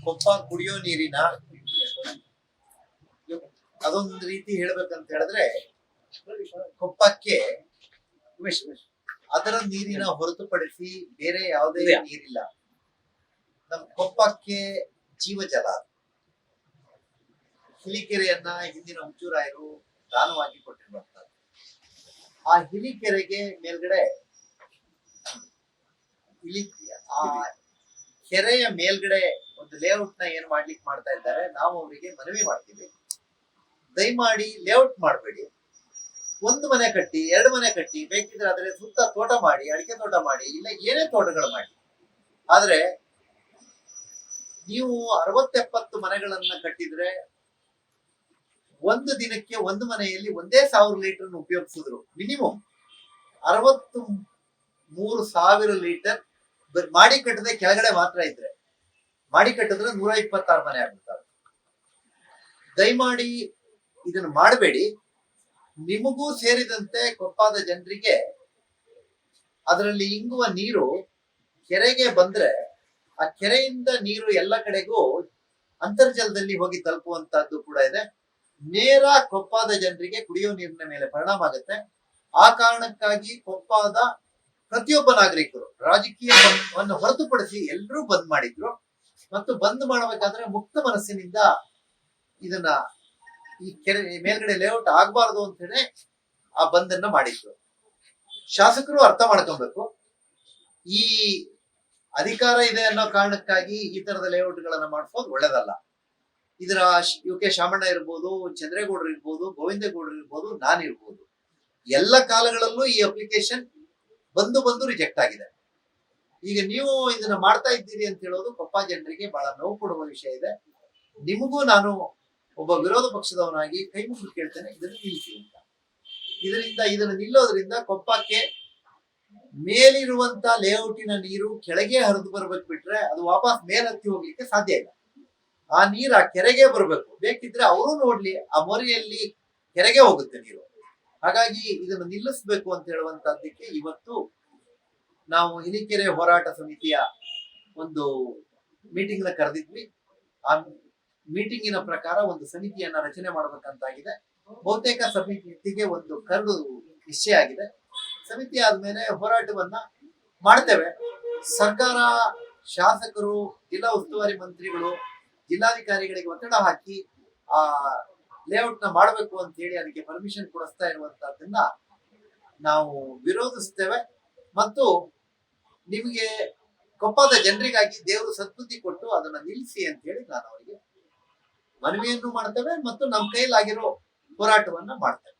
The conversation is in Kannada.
ಕೊಪ್ಪ ಕುಡಿಯೋ ನೀರಿನ ಅದೊಂದು ರೀತಿ ಹೇಳ್ಬೇಕಂತ ಹೇಳಿದ್ರೆ ಕೊಪ್ಪಕ್ಕೆ ಅದರ ನೀರಿನ ಹೊರತುಪಡಿಸಿ ಬೇರೆ ಯಾವುದೇ ನೀರಿಲ್ಲ. ನಮ್ ಕೊಪ್ಪಕ್ಕೆ ಜೀವಜಲ. ಹಿಲಿಕೆರೆಯನ್ನ ಹಿಂದಿನ ಹುಚ್ಚೂರಾಯರು ದಾನವಾಗಿ ಕೊಟ್ಟಿರುವಂತದ್ದು ಆ ಹಿಲಿಕೆರೆಗೆ ಮೇಲ್ಗಡೆ ಇಲಿ ಆ ಕೆರೆಯ ಮೇಲ್ಗಡೆ ಒಂದು ಲೇಔಟ್ನ ಏನ್ ಮಾಡ್ಲಿಕ್ಕೆ ಮಾಡ್ತಾ ಇದ್ದಾರೆ, ನಾವು ಅವರಿಗೆ ಮನವಿ ಮಾಡ್ತೀವಿ. ದಯಮಾಡಿ ಲೇಔಟ್ ಮಾಡಬೇಡಿ. ಒಂದು ಮನೆ ಕಟ್ಟಿ, ಎರಡು ಮನೆ ಕಟ್ಟಿ, ಬೇಕಿದ್ರೆ ಆದ್ರೆ ಸುತ್ತ ತೋಟ ಮಾಡಿ, ಅಡಿಕೆ ತೋಟ ಮಾಡಿ, ಇಲ್ಲ ಏನೇ ತೋಟಗಳು ಮಾಡಿ. ಆದ್ರೆ ನೀವು ಅರವತ್ತೆಪ್ಪತ್ತು ಮನೆಗಳನ್ನ ಕಟ್ಟಿದ್ರೆ ಒಂದು ದಿನಕ್ಕೆ ಒಂದು ಮನೆಯಲ್ಲಿ ಒಂದೇ ಸಾವಿರ ಲೀಟರ್ ಉಪಯೋಗಿಸಿದ್ರು, ಮಿನಿಮಮ್. ಅರವತ್ತು ಮೂರು ಸಾವಿರ ಲೀಟರ್ ಮಾಡಿ ಕಟ್ಟದೆ ಕೆಳಗಡೆ ಮಾತ್ರ ಇದ್ರೆ. ಮಾಡಿ ಕಟ್ಟಿದ್ರೆ ನೂರ ಇಪ್ಪತ್ತಾರು ಮನೆ ಆಗ್ಬಿಡ್ತಾರೆ ದಯಮಾಡಿ ಇದನ್ನ ಮಾಡಬೇಡಿ. ನಿಮಗೂ ಸೇರಿದಂತೆ ಕೊಪ್ಪಾದ ಜನರಿಗೆ ಅದರಲ್ಲಿ ಇಂಗುವ ನೀರು ಕೆರೆಗೆ ಬಂದ್ರೆ ಆ ಕೆರೆಯಿಂದ ನೀರು ಎಲ್ಲ ಕಡೆಗೂ ಅಂತರ್ಜಲದಲ್ಲಿ ಹೋಗಿ ತಲುಪುವಂತಹದ್ದು ಕೂಡ ಇದೆ. ನೇರ ಕೊಪ್ಪಾದ ಜನರಿಗೆ ಕುಡಿಯೋ ನೀರಿನ ಮೇಲೆ ಪರಿಣಾಮ ಆಗುತ್ತೆ. ಆ ಕಾರಣಕ್ಕಾಗಿ ಕೊಪ್ಪಾದ ಪ್ರತಿಯೊಬ್ಬ ನಾಗರಿಕರು ರಾಜಕೀಯವನ್ನು ಹೊರತುಪಡಿಸಿ ಎಲ್ಲರೂ ಬಂದ್ ಮಾಡಿದ್ರು. ಮತ್ತು ಬಂದ್ ಮಾಡಬೇಕಾದ್ರೆ ಮುಕ್ತ ಮನಸ್ಸಿನಿಂದ ಇದನ್ನ ಈ ಕೆರೆ ಮೇಲ್ಗಡೆ ಲೇಔಟ್ ಆಗ್ಬಾರ್ದು ಅಂತ ಹೇಳಿ ಆ ಬಂದನ್ನ ಮಾಡಿದ್ರು ಶಾಸಕರು ಅರ್ಥ ಮಾಡ್ಕೊಬೇಕು. ಈ ಅಧಿಕಾರ ಇದೆ ಅನ್ನೋ ಕಾರಣಕ್ಕಾಗಿ ಈ ತರದ ಲೇಔಟ್ ಗಳನ್ನ ಮಾಡಿಸೋದು ಒಳ್ಳೇದಲ್ಲ. ಇದರ ಯು ಕೆ ಶಾಮಣ್ಣ ಇರ್ಬೋದು, ಚಂದ್ರೇಗೌಡರು ಇರ್ಬೋದು, ಗೋವಿಂದೇಗೌಡರು ಇರ್ಬೋದು, ನಾನಿರ್ಬೋದು. ಎಲ್ಲ ಕಾಲಗಳಲ್ಲೂ ಈ ಅಪ್ಲಿಕೇಶನ್ ಬಂದು ಬಂದು ರಿಜೆಕ್ಟ್ ಆಗಿದೆ. ಈಗ ನೀವು ಇದನ್ನ ಮಾಡ್ತಾ ಇದ್ದೀರಿ ಅಂತ ಹೇಳೋದು ಕೊಪ್ಪ ಜನರಿಗೆ ಬಹಳ ನೋವು ಕೊಡುವ ವಿಷಯ ಇದೆ. ನಿಮಗೂ ನಾನು ಒಬ್ಬ ವಿರೋಧ ಪಕ್ಷದವನಾಗಿ ಕೈ ಮುಗಿದು ಕೇಳ್ತೇನೆ, ಇದನ್ನು ನಿಲ್ಲಿಸಿ ಅಂತ. ಇದರಿಂದ, ಇದನ್ನು ನಿಲ್ಲೋದ್ರಿಂದ ಕೊಪ್ಪಕ್ಕೆ ಮೇಲಿರುವಂತ ಲೇಔಟಿನ ನೀರು ಕೆಳಗೆ ಹರಿದು ಬರ್ಬೇಕು ಬಿಟ್ರೆ ಅದು ವಾಪಸ್ ಮೇಲೆ ಹತ್ತಿ ಹೋಗ್ಲಿಕ್ಕೆ ಸಾಧ್ಯ ಇಲ್ಲ. ಆ ನೀರು ಆ ಕೆರೆಗೆ ಬರಬೇಕು. ಬೇಕಿದ್ರೆ ಅವರು ನೋಡ್ಲಿ, ಆ ಮೊರೆಯಲ್ಲಿ ಕೆರೆಗೆ ಹೋಗುತ್ತೆ ನೀರು. ಹಾಗಾಗಿ ಇದನ್ನು ನಿಲ್ಲಿಸಬೇಕು ಅಂತ ಹೇಳುವಂತದ್ದಕ್ಕೆ ಇವತ್ತು ನಾವು ಇಲಿಕೆರೆ ಹೋರಾಟ ಸಮಿತಿಯ ಒಂದು ಮೀಟಿಂಗ್ನ ಕರೆದಿದ್ವಿ. ಆ ಮೀಟಿಂಗಿನ ಪ್ರಕಾರ ಒಂದು ಸಮಿತಿಯನ್ನ ರಚನೆ ಮಾಡಬೇಕಂತಾಗಿದೆ. ಬಹುತೇಕ ಸಮಿತಿಗೆ ಒಂದು ಕರಡು ನಿಶ್ಚಯ ಆಗಿದೆ. ಸಮಿತಿ ಆದ್ಮೇಲೆ ಹೋರಾಟವನ್ನ ಮಾಡ್ತೇವೆ. ಸರ್ಕಾರ, ಶಾಸಕರು, ಜಿಲ್ಲಾ ಉಸ್ತುವಾರಿ ಮಂತ್ರಿಗಳು, ಜಿಲ್ಲಾಧಿಕಾರಿಗಳಿಗೆ ಒತ್ತಡ ಹಾಕಿ, ಆ ಲೇಔಟ್ನ ಮಾಡಬೇಕು ಅಂತ ಹೇಳಿ ಅದಕ್ಕೆ ಪರ್ಮಿಷನ್ ಕೊಡಿಸ್ತಾ ಇರುವಂತಹದ್ದನ್ನ ನಾವು ವಿರೋಧಿಸ್ತೇವೆ. ಮತ್ತು ನಿಮಗೆ ಕೊಪ್ಪದ ಜನರಿಗಾಗಿ ದೇವರು ಸದ್ಬುದ್ಧಿ ಕೊಟ್ಟು ಅದನ್ನ ನಿಲ್ಲಿಸಿ ಅಂತ ಹೇಳಿ ನಾನು ಅವರಿಗೆ ಮನವಿಯನ್ನು ಮಾಡ್ತೇವೆ ಮತ್ತು ನಮ್ಮ ಕೈಲಾಗಿರೋ ಹೋರಾಟವನ್ನ ಮಾಡ್ತೇವೆ